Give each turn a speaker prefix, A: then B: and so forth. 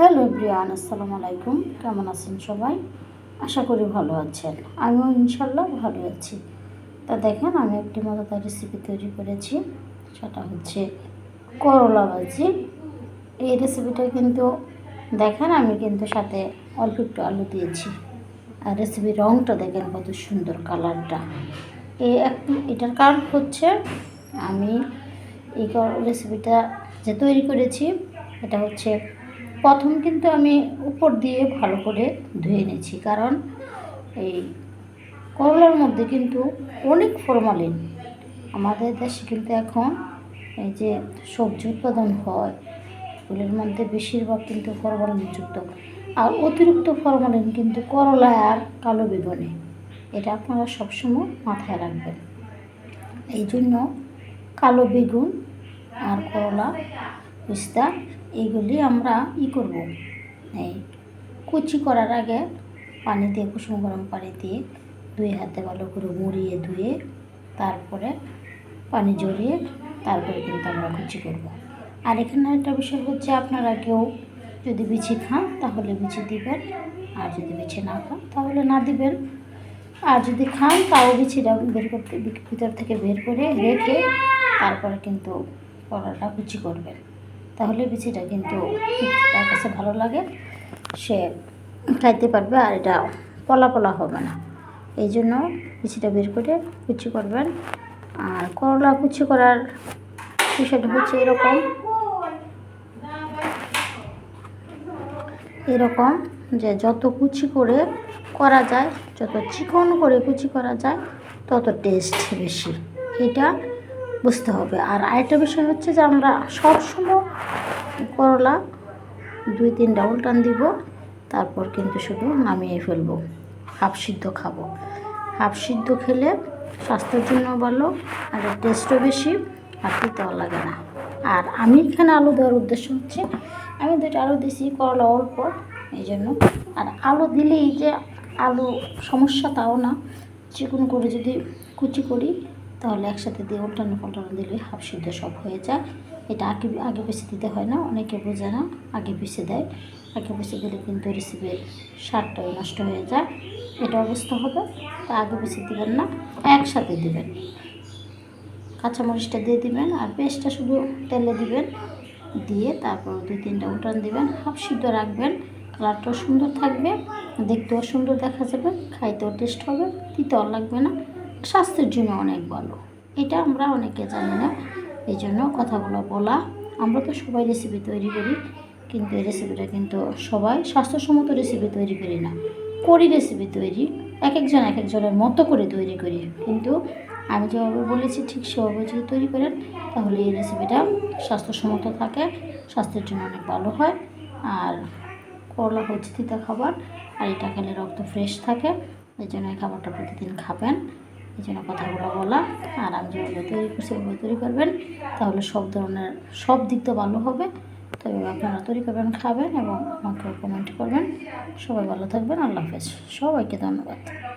A: Hello Brian আসসালামু আলাইকুম। কেমন আছেন সবাই? আশা করি ভালো আছেন। আমিও ইনশাল্লাহ ভালো আছি। তা দেখেন, আমি একটি মজাদার রেসিপি তৈরি করেছি। সেটা হচ্ছে করলা ভাজি। এই রেসিপিটা কিন্তু, দেখেন, আমি কিন্তু সাথে অল্প একটু আলু দিয়েছি। আর রেসিপির রঙটা দেখেন কত সুন্দর কালারটা এই একটু এটার কারণ হচ্ছে, আমি এই রেসিপিটা যে তৈরি করেছি, এটা হচ্ছে প্রথম কিন্তু আমি উপর দিয়ে ভালো করে ধুয়ে নিয়েছি, কারণ এই করলার মধ্যে কিন্তু অনেক ফরমালিন। আমাদের দেশে কিন্তু এখন এই যে সবজি উৎপাদন হয়, এগুলোর মধ্যে বেশিরভাগ কিন্তু ফরমালিনযুক্ত। আর অতিরিক্ত ফরমালিন কিন্তু করলা আর কালো বেগুনে, এটা আপনারা সবসময় মাথায় রাখবেন। এই জন্য কালো বেগুন আর করলা পিস্তা এইগুলি আমরা ই করব। এই কুচি করার আগে পানি দিয়ে কুসুম গরম পানি দিয়ে দুই হাতে ভালো করে মুড়িয়ে ধুয়ে তারপরে পানি জড়িয়ে তারপরে কিন্তু আমরা কুচি করব। আর এখানে একটা বিষয় হচ্ছে আপনারা কেউ যদি বিছি খান তাহলে বিছি দিবেন, আর যদি বিছি না খান তাহলে না দিবেন। আর যদি খান তাও বিছিটা বের করতে ভিতর থেকে বের করে রেখে তারপরে কিন্তু কলাটা কুচি করবেন। তাহলে বিচিটা কিন্তু তার কাছে ভালো লাগে। সে খাইতে পারবে আর এটা পলা পলা হবে না। এই জন্য বিচিটা বের করে কুচি করবেন। আর করলা কুচি করার বিষয়টা হচ্ছে এরকম। এরকম যে যত কুচি করে করা যায়, যত চিকন করে কুচি করা যায়, তত টেস্ট বেশি। এটা বুঝতে হবে। আর আরেকটা বিষয় হচ্ছে যে আমরা সবসময় করলা দুই তিন ডাউল টান দিব, তারপর কিন্তু শুধু নামিয়ে ফেলব। হাফ সিদ্ধ খাব। হাফ সিদ্ধ খেলে স্বাস্থ্যের জন্য ভালো, আর টেস্টও বেশি, আর খেতেও লাগে না। আর আমি এখানে আলু দেওয়ার উদ্দেশ্য হচ্ছে, আমি দুটো আলু দিয়েছি, করলা অল্প, এই জন্য। আর আলু দিলেই যে আলু সমস্যা তাও না। চিকন করে যদি কুচি করি তাহলে একসাথে দিয়ে উল্টানো পাল্টানো দিলে হাফ সিদ্ধ সব হয়ে যায়। এটা আগে আগে বেশি দিতে হয় না, অনেকে বোঝে না, আগে বেশি দেয়। আগে বেশি দিলে কিন্তু রেসিপির স্বাদটাও নষ্ট হয়ে যায়। এটা অবস্থা হবে, তা আগে বেশি দেবেন না, একসাথে দেবেন। কাঁচামরিচটা দিয়ে দিবেন, আর পেস্টটা শুধু তেলে দিবেন। দিয়ে তারপর দুই তিনটা উঠান দিবেন, হাফ সিদ্ধ রাখবেন। কালারটাও সুন্দর থাকবে, দেখতেও সুন্দর দেখা যাবে, খাইতেও টেস্ট হবে, তিতেও লাগবে না। স্বাস্থ্যের জন্য অনেক ভালো। এটা আমরা অনেকে জানি না। এই জন্য কথাগুলো বলা, আমরা তো সবাই রেসিপি তৈরি করি, কিন্তু এই রেসিপিটা কিন্তু সবাই স্বাস্থ্যসম্মত রেসিপি তৈরি করি না। করি রেসিপি তৈরি এক একজন এক একজনের মতো করে তৈরি করি। কিন্তু আমি যেভাবে বলেছি ঠিক সেভাবে যদি তৈরি করেন, তাহলে এই রেসিপিটা স্বাস্থ্যসম্মত থাকে, স্বাস্থ্যের জন্য অনেক ভালো হয়। আর করলা হচ্ছে তিতা খাবার, আর এটা খেলে রক্ত ফ্রেশ থাকে এই জন্য এই খাবারটা প্রতিদিন খাবেন। এই জন্য কথাগুলো বলা আর আমি যেভাবে তৈরি করছি ওইভাবে তৈরি করবেন। তাহলে সব ধরনের, সব দিক তো ভালো হবে। তবে আপনারা তৈরি করবেন, খাবেন এবং আমাকে কমেন্ট করবেন। সবাই ভালো থাকবেন, আল্লাহ হাফেজ। সবাইকে ধন্যবাদ।